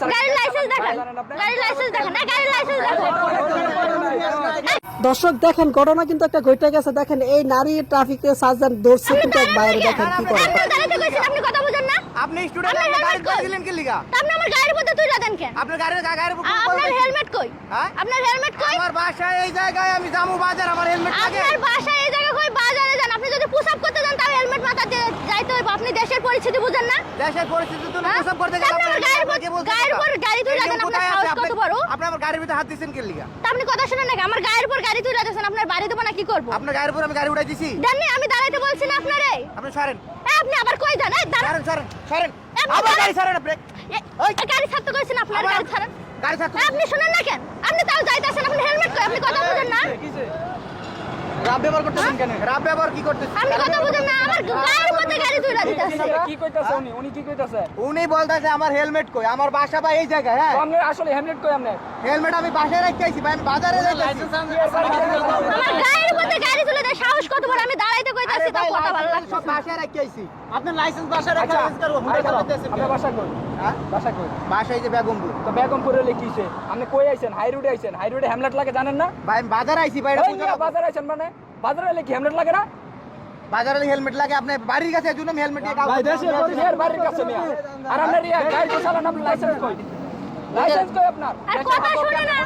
চালান গাড়ির লাইসেন্স দেখান। গাড়ির লাইসেন্স দেখান। না গাড়ির লাইসেন্স দেখান। দর্শক দেখেন ঘটনা কিন্তু একটা ঘটে গেছে। দেখেন এই নারী ট্রাফিকে সার্জন ধরছে কিন্তু বাইরে দেখেন কি করে। আপনি কথা বুঝেন না। স্টুডেন্ট আপনি গাড়ি helmet কই? দিলেন কি লিগা? আপনি আমার গাড়ির মধ্যে তুই দেন কেন? আপনার গাড়ির গাড়ির উপর আপনার হেলমেট কই? হ্যাঁ? আপনার হেলমেট কই? আমার বাসায় এই জায়গায় আমি জামু বাজার আমার হেলমেট লাগে। আপনার বাসায় এই জায়গা কই? বাজারে আপনি যদি পুশ আপ করতে যান তাহলে হেলমেট মাথা দিয়ে যাইতে হইব। আপনি দেশের পরিস্থিতি বুঝেন না? দেশের পরিস্থিতি তো হ্যাঁ? প্রসব করতে তা গেলে আপনি আমার গাড়ির উপর- গাড়ির উপর গাড়ি তুলে দেন, আপনার সাহস কত বড়? আপনি আমার গাড়ির ভিতরে হাত দিছেন কি লিগা? তা আপনি কথা শুনেন নাকি আমার গায়ের উপর গাড়ি তুলে দিয়েছেন আপনার বাড়ি দেবো না কি করব? আপনার গাড়ির উপর আমি গাড়ি উঠাই দিছি। জাননি আমি দাঁড়াইতে বলছি না আপনারে। আপনি সরেন। এ, আপনি আবার কই যান? এই দাঁড়ান সরেন সরেন সরেন। আবার গাড়ি সরেন ব্রেক এ, ওই। গাড়ি ছাড়তে কইছেন আপনার গাড়ি ছাড়েন। গাড়ি ছাড় এ, আপনি শুনেন না কেন? আপনি তাও যাইতেছেন আপনি হেলমেট কই? আপনি কথা বুঝেন না। রাব ব্যবহার করতেছেন কেন? রাব ব্যবহার কি করতেছেন? আমি কথা বুঝেন না আমার গায়ের মধ্যে গাড়ি তুলে দিতেছে কি কইতাছে উনি? উনি কি কইতাছে? উনি বলতাছে আমার হেলমেট কই? আমার বাসা বা এই জায়গায় হ্যাঁ? তো আসলে হেলমেট কই আপনি হেলমেট আমি বাসায় রাখতেছি আইছি ভাই আমি বাজারে যাইতেছি আমার গায়ের মধ্যে গাড়ি তুলে দেয় সাহস কত বড় আমি দাঁড়াইতে আরে কইতাছি তাও কথা ভালো লাইসেন্স লাগছে সব বাসায় রেখে আইছি। আপনার লাইসেন্স বাসায় রেখে আইছি করব আরে দাঁড়াও, আপনার বাসা কই? হ্যাঁ? বাসা কই? বাসায় যে বেগমপুর। তো বেগমপুর বেগমপুরে লিখিছে আপনি কই আইছেন? হাই রোডে আইছেন? হাই রোডে হেমলেট লাগে জানেন না? ভাই আমি বাজারে আইছি ভাই এই মিয়া, আইছেন মানে? বাজারে লিখি হেমলেট লাগে না? বাজারে হেলমেট লাগে আপনি বাড়ির কাছে এজন্য আমি হেলমেট দিয়ে কাগজ এর বাড়ির কাছে মিয়া। আর আপনার গাড়ি তো চালান লাইসেন্স কই? লাইসেন্স কই আপনার আর কথা শুনে না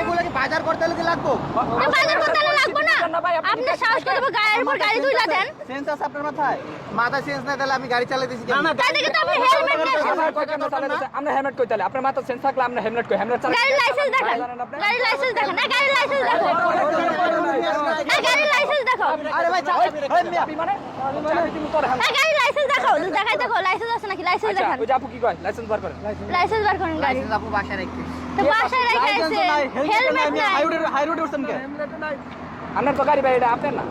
এগুলো কি বাজার করতে হলে লাগবো তো বাজার করতে লাগবো না আপনি সাহস করে গাড়ির উপর গাড়ি তুলে দেন সেন্স আছে আপনার মাথায় মাথায় সেন্স না তাহলে আমি গাড়ি চালাইতেছি কেন তাই দেখে তো আপনি হেলমেট নিয়েছেন আপনার হেলমেট কই তাহলে মাথা সেন্স থাকলে আপনার হেলমেট কই হেলমেট লাইসেন্স দেখান জানেন লাইসেন্স দেখান না লাইসেন্স দেখান না লাইসেন্স দেখাও আরে ভাই মিয়া, মানে না লাইসেন্স দেখাও দেখাই দেখো লাইসেন্স লাইসেন্স আচ্ছা দেখান। ওই আপু কি কয়? লাইসেন্স বার করেন। লাইসেন্স বার করেন গাড়ি। লাইসেন্স আপু বাসায় রেখে তো বাসায় রেখে আছে। হেলমেট নাই। হাই রোডে উঠছেন কে? আপনার তো গাড়ি ভাই এটা আপনার না?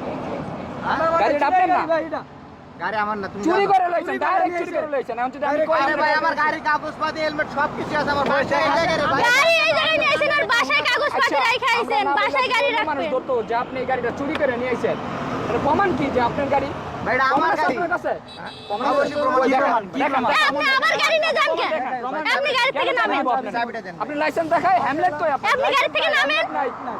গাড়িটা আপনার না? গাড়ি আমার না তুমি চুরি করে লইছেন ডাইরেক্ট চুরি করে লইছেন। এখন যদি আমি কই আরে ভাই আমার গাড়ির কাগজ পাতি হেলমেট সব কিছু আছে আমার বাসায়। এই জায়গায় রে ভাই। গাড়ি এই জায়গায় নিয়ে আইছেন আর বাসায় কাগজ পাতি আচ্ছা, রাখা আইছেন বাসায় গাড়ি কোনো মানুষ রাখবেন। যে আপনি এই গাড়িটা চুরি করে নিয়ে আইছেন এটা প্রমাণ কি যে আপনার গাড়ি? ভাই এটা আমার প্রমাণ আছে গাড়ি। আপনার কাছে? প্রমাণ অবশ্যই আছে? প্রমাণ, কি দেখান, প্রমাণ, কি দেখান, প্রমাণ? এ, আপনি আবার গাড়ি নিয়ে যান কেন আপনি গাড়ি থেকে কেন নামেন। যাব আপনার? চাবিটা দেন। আপনি লাইসেন্স দেখায় হ্যামলেট কই আপনি গাড়ি থেকে নামেন।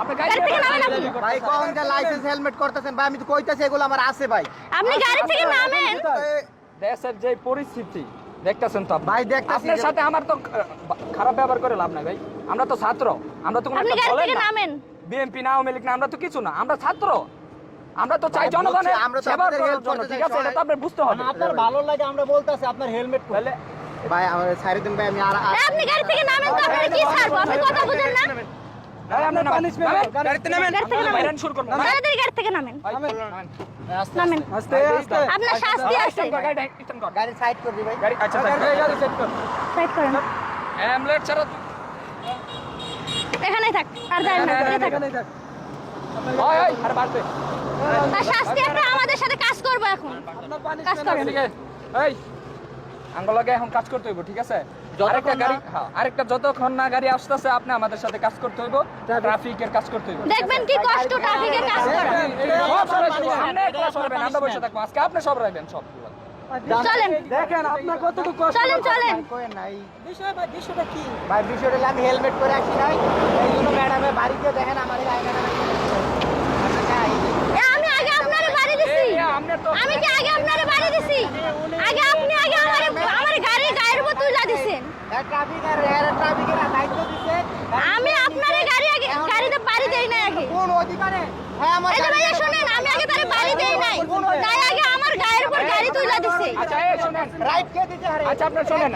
আপনি গাড়ি গাড়ি থেকে নামেন ভাই কখন যে লাইসেন্স হেলমেট করতেছেন? ভাই আমি তো কইতাছি এগুলো আমার আছে ভাই। আপনি গাড়ি থেকে নামেন। দেশের যে পরিস্থিতি দেখতেছেন তো ভাই, দেখতাছি আপনার সাথে আমার তো খারাপ ব্যবহার করে লাভ নাই ভাই। আমরা তো ছাত্র আমরা তো কোনো না। নামেন। বিএনপি না আওয়ামী লীগ না আমরা তো কিছু না। আমরা ছাত্র। আমরা তো চাই জনগণের আমরা তো সেবা আপনাদের করার জন্য করতে ঠিক আছে? এটা তো আপনার বুঝতে হবে। আপনার ভালো লাগে আমরা বলতাছি আপনার হেলমেট তাহলে ভাই আমার সাইড দিন ভাই আমি আর আপনি গাড়ি থেকে নামেন তো আপনারা কি ছাড়বো? আপনি কথা বুঝেন না। আপনি আপনার শাস্তি আছে। গাড়ি সাইড করবি ভাই। গাড়ি আচ্ছা সাইড করেন। অ্যামলেট ছাড়া এখানেই থাক আর যাই না এখানেই থাক। আরে বাড়বে আর শাস্তি আপনি আমাদের সাথে কাজ করব এখন। কাজ করেন এই আঙ্গলকে এখন কাজ করতে হইব ঠিক আছে? আরেকটা গাড়ি হ্যাঁ, আরেকটা যতক্ষণ না গাড়ি আসতেছে আপনি আমাদের সাথে কাজ করতে হইব ট্রাফিকের কাজ করতে হইব দেখবেন কি কষ্ট ট্রাফিকের কাজ করা। আপনি আমরা বসে থাকব। আজকে আপনি সব রাখবেন, সব। চলেন। দেখেন আপনার কতটুকু কষ্ট চলেন চলেন। কই নাই। বিষয় ভাই বিষয়টা কি? ভাই বিষয়টা আমি হেলমেট করে আসি নাই এই জন্য ম্যাডামে বাড়িতে দেখেন আমার এই আয়নাটা আগে আপনারে বাড়ি দিছি। আপনি আমি কি আগে আপনারে বাড়ি দিছি? আগে আপনি আগে আমারে আমার গাড়ি গায়ের উপর তুলে দিছেন। ট্রাফিক এর ট্রাফিকের দায়িত্ব দিছে। আমি আপনারে গাড়ি আগে গাড়িতে বাড়ি দেই নাই আগে। কোন অধিকারে? হ্যাঁ আমার এই ভাইয়া শুনেন আমি আগে তারে বাড়ি দেই নাই। তাই আগে আমার গায়ের উপর গাড়ি তুলে দিছে। আচ্ছা, এই শোনেন। রাইট কে দিছে আরে? আচ্ছা, আপনার শোনেন।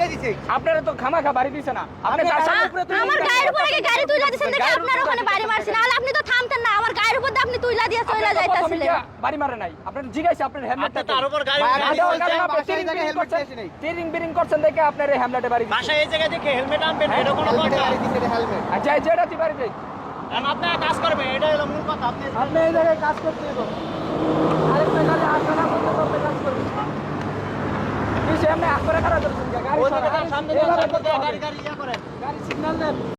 আপনারা তো খামাখা বাড়ি দিছে না। আপনি তার সামনে- আ- আমার গায়ের উপর আগে গাড়ি তুলে দিছেন দেখে আপনার ওখানে বাড়ি মারছেন নাহলে আপনি তো থামতেন না। আমার দিয়ে আপনি চলে যাইতাছিলেন বাড়ি মারে নাই। আপনার জিজ্ঞাসা, আপনার হেলমেটটা আমি ওর আপনি টিরিং বিরিং হেলমেট করছেন। নাই। টিরিং বিরিং করছেন দেখে আপনার এই হেমলেটে বাড়ি। বাসায় এই জায়গায় দেখে হেলমেট আনবেন এটা কোনো কথা হেলমেট আর যাই যেটাতে বাড়ি যাই। কারণ আপনারা কাজ করবেন এটা হলো মূল কথা আপনি আপনি এই জায়গায় কাজ করতে হবে আরেকটা গাড়ি আসবে না বলতে তবে কাজ করবে কিসে এমনি আগ করে খাড়া ধরছেন কে? গাড়ি সামনে করতে। গাড়ি গাড়ি ইয়া করেন গাড়ি সিগন্যাল দেন